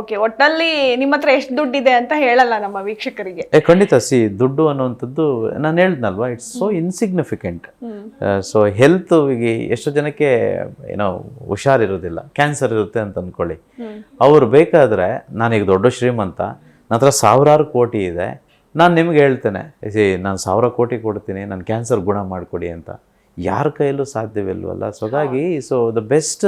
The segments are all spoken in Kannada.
ಓಕೆ ಒಟ್ಟಲ್ಲಿ ನಿಮ್ಮ ಹತ್ರ ಎಷ್ಟು ದುಡ್ಡಿದೆ ಅಂತ ಹೇಳಲ್ಲ ನಮ್ಮ ವೀಕ್ಷಕರಿಗೆ. ಏ ಖಂಡಿತ ಸಿ ದುಡ್ಡು ಅನ್ನುವಂಥದ್ದು ನಾನು ಹೇಳ್ದಲ್ವಾ it's so insignificant so health ಎಷ್ಟು ಎಷ್ಟೋ ಜನಕ್ಕೆ ಏನೋ ಹುಷಾರಿರೋದಿಲ್ಲ ಕ್ಯಾನ್ಸರ್ ಇರುತ್ತೆ ಅಂತ ಅಂದ್ಕೊಳ್ಳಿ ಅವ್ರು ಬೇಕಾದ್ರೆ ನಾನೀಗ ದೊಡ್ಡ ಶ್ರೀಮಂತ ನನ್ನ ಹತ್ರ ಸಾವಿರಾರು ಕೋಟಿ ಇದೆ. ನಾನು ನಿಮ್ಗೆ ಹೇಳ್ತೇನೆ ಸಿ ನಾನು ಸಾವಿರ ಕೋಟಿ ಕೊಡ್ತೀನಿ ನಾನು ಕ್ಯಾನ್ಸರ್ ಗುಣ ಮಾಡಿಕೊಡಿ ಅಂತ. ಯಾರ ಕೈಯಲ್ಲೂ ಸಾಧ್ಯವಿಲ್ವಲ್ಲ? ಸೊ ಹಾಗಾಗಿ ಸೊ ದ ಬೆಸ್ಟ್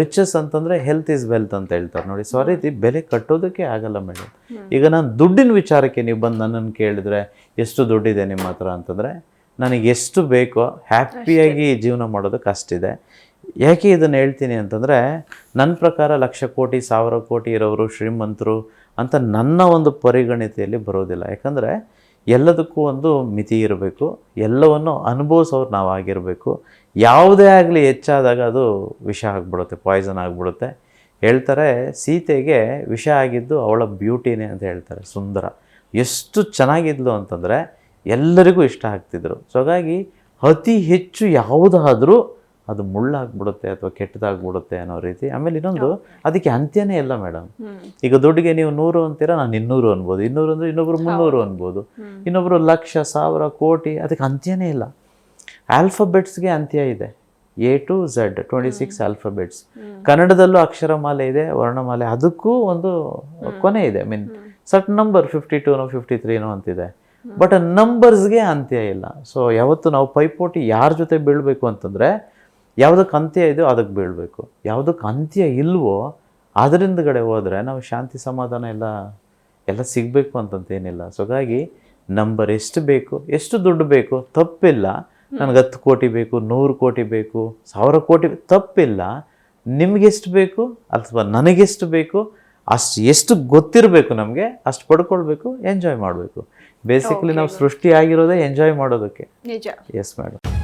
ರಿಚಸ್ ಅಂತಂದರೆ ಹೆಲ್ತ್ ಈಸ್ ವೆಲ್ತ್ ಅಂತ ಹೇಳ್ತಾರೆ ನೋಡಿ. ಸೊ ಆ ರೀತಿ ಬೆಲೆ ಕಟ್ಟೋದಕ್ಕೆ ಆಗಲ್ಲ ಮೇಡಮ್ ಈಗ ನಾನು ದುಡ್ಡಿನ ವಿಚಾರಕ್ಕೆ ನೀವು ಬಂದು ನನ್ನನ್ನು ಕೇಳಿದ್ರೆ ಎಷ್ಟು ದುಡ್ಡಿದೆ ನಿಮ್ಮ ಹತ್ರ ಅಂತಂದರೆ ನನಗೆ ಎಷ್ಟು ಬೇಕೋ ಹ್ಯಾಪಿಯಾಗಿ ಜೀವನ ಮಾಡೋದಕ್ಕೆ ಅಷ್ಟಿದೆ. ಯಾಕೆ ಇದನ್ನು ಹೇಳ್ತೀನಿ ಅಂತಂದರೆ ನನ್ನ ಪ್ರಕಾರ ಲಕ್ಷ ಕೋಟಿ ಸಾವಿರ ಕೋಟಿ ಇರೋರು ಶ್ರೀಮಂತರು ಅಂತ ನನ್ನ ಒಂದು ಪರಿಗಣಿತೆಯಲ್ಲಿ ಬರೋದಿಲ್ಲ. ಯಾಕಂದರೆ ಎಲ್ಲದಕ್ಕೂ ಒಂದು ಮಿತಿ ಇರಬೇಕು, ಎಲ್ಲವನ್ನು ಅನುಭವಿಸೋರು ನಾವು ಆಗಿರಬೇಕು ಯಾವುದೇ ಆಗಲಿ ಹೆಚ್ಚಾದಾಗ ಅದು ವಿಷ ಆಗಿಬಿಡುತ್ತೆ ಪಾಯ್ಸನ್ ಆಗಿಬಿಡುತ್ತೆ. ಹೇಳ್ತಾರೆ, ಸೀತೆಗೆ ವಿಷ ಆಗಿದ್ದು ಅವಳ ಬ್ಯೂಟಿನೇ ಅಂತ ಹೇಳ್ತಾರೆ, ಸುಂದರ. ಎಷ್ಟು ಚೆನ್ನಾಗಿದ್ಲು ಅಂತಂದರೆ ಎಲ್ಲರಿಗೂ ಇಷ್ಟ ಆಗ್ತಿದ್ರು. ಸೊ ಹಾಗಾಗಿ ಅತಿ ಹೆಚ್ಚು ಯಾವುದಾದ್ರೂ ಅದು ಮುಳ್ಳಾಗ್ಬಿಡುತ್ತೆ ಅಥವಾ ಕೆಟ್ಟದಾಗ್ಬಿಡುತ್ತೆ ಅನ್ನೋ ರೀತಿ. ಆಮೇಲೆ ಇನ್ನೊಂದು ಅದಕ್ಕೆ ಅಂತ್ಯನೇ ಇಲ್ಲ ಮೇಡಮ್. ಈಗ ದುಡ್ಡಿಗೆ ನೀವು ನೂರು ಅಂತೀರಾ ನಾನು ಇನ್ನೂರು ಅನ್ಬೋದು. ಇನ್ನೂರು ಅಂದ್ರೆ ಇನ್ನೊಬ್ರು ಮುನ್ನೂರು ಅನ್ಬೋದು. ಇನ್ನೊಬ್ರು ಲಕ್ಷ ಸಾವಿರ ಕೋಟಿ ಅದಕ್ಕೆ ಅಂತ್ಯನೇ ಇಲ್ಲ. ಆಲ್ಫಬೆಟ್ಸ್ಗೆ ಅಂತ್ಯ ಇದೆ. A to Z twenty six alphabets. ಕನ್ನಡದಲ್ಲೂ ಅಕ್ಷರಮಾಲೆ ಇದೆ ವರ್ಣಮಾಲೆ ಅದಕ್ಕೂ ಒಂದು ಕೊನೆ ಇದೆ. ಐ ಮೀನ್ ಸಟ್ ನಂಬರ್ ಫಿಫ್ಟಿ ಟೂನೋ ಫಿಫ್ಟಿ ತ್ರೀನೋ ಅಂತಿದೆ. ಬಟ್ ನಂಬರ್ಸ್ಗೆ ಅಂತ್ಯ ಇಲ್ಲ. ಸೊ ಯಾವತ್ತು ನಾವು ಪೈಪೋಟಿ ಯಾರ ಜೊತೆ ಬೀಳಬೇಕು ಅಂತಂದರೆ ಯಾವುದಕ್ಕೆ ಅಂತ್ಯ ಇದೆಯೋ ಅದಕ್ಕೆ ಬೀಳಬೇಕು. ಯಾವುದಕ್ಕೆ ಅಂತ್ಯ ಇಲ್ವೋ ಅದರಿಂದಗಡೆ ಹೋದರೆ ನಾವು ಶಾಂತಿ ಸಮಾಧಾನ ಎಲ್ಲ ಎಲ್ಲ ಸಿಗಬೇಕು ಅಂತಂತೇನಿಲ್ಲ ಸೊ ಹಾಗಾಗಿ ನಂಬರ್ ಎಷ್ಟು ಬೇಕು ಎಷ್ಟು ದುಡ್ಡು ಬೇಕು ತಪ್ಪಿಲ್ಲ. ನನಗೆ ಹತ್ತು ಕೋಟಿ ಬೇಕು ನೂರು ಕೋಟಿ ಬೇಕು ಸಾವಿರ ಕೋಟಿ ತಪ್ಪಿಲ್ಲ. ನಿಮಗೆಷ್ಟು ಬೇಕು ಅಥವಾ ನನಗೆಷ್ಟು ಬೇಕು ಅಷ್ಟು ಎಷ್ಟು ಗೊತ್ತಿರಬೇಕು ನಮಗೆ ಅಷ್ಟು ಪಡ್ಕೊಳ್ಬೇಕು ಎಂಜಾಯ್ ಮಾಡಬೇಕು. ಬೇಸಿಕಲಿ ನಾವು ಸೃಷ್ಟಿ ಆಗಿರೋದೇ ಎಂಜಾಯ್ ಮಾಡೋದಕ್ಕೆ. ನಿಜ. Yes madam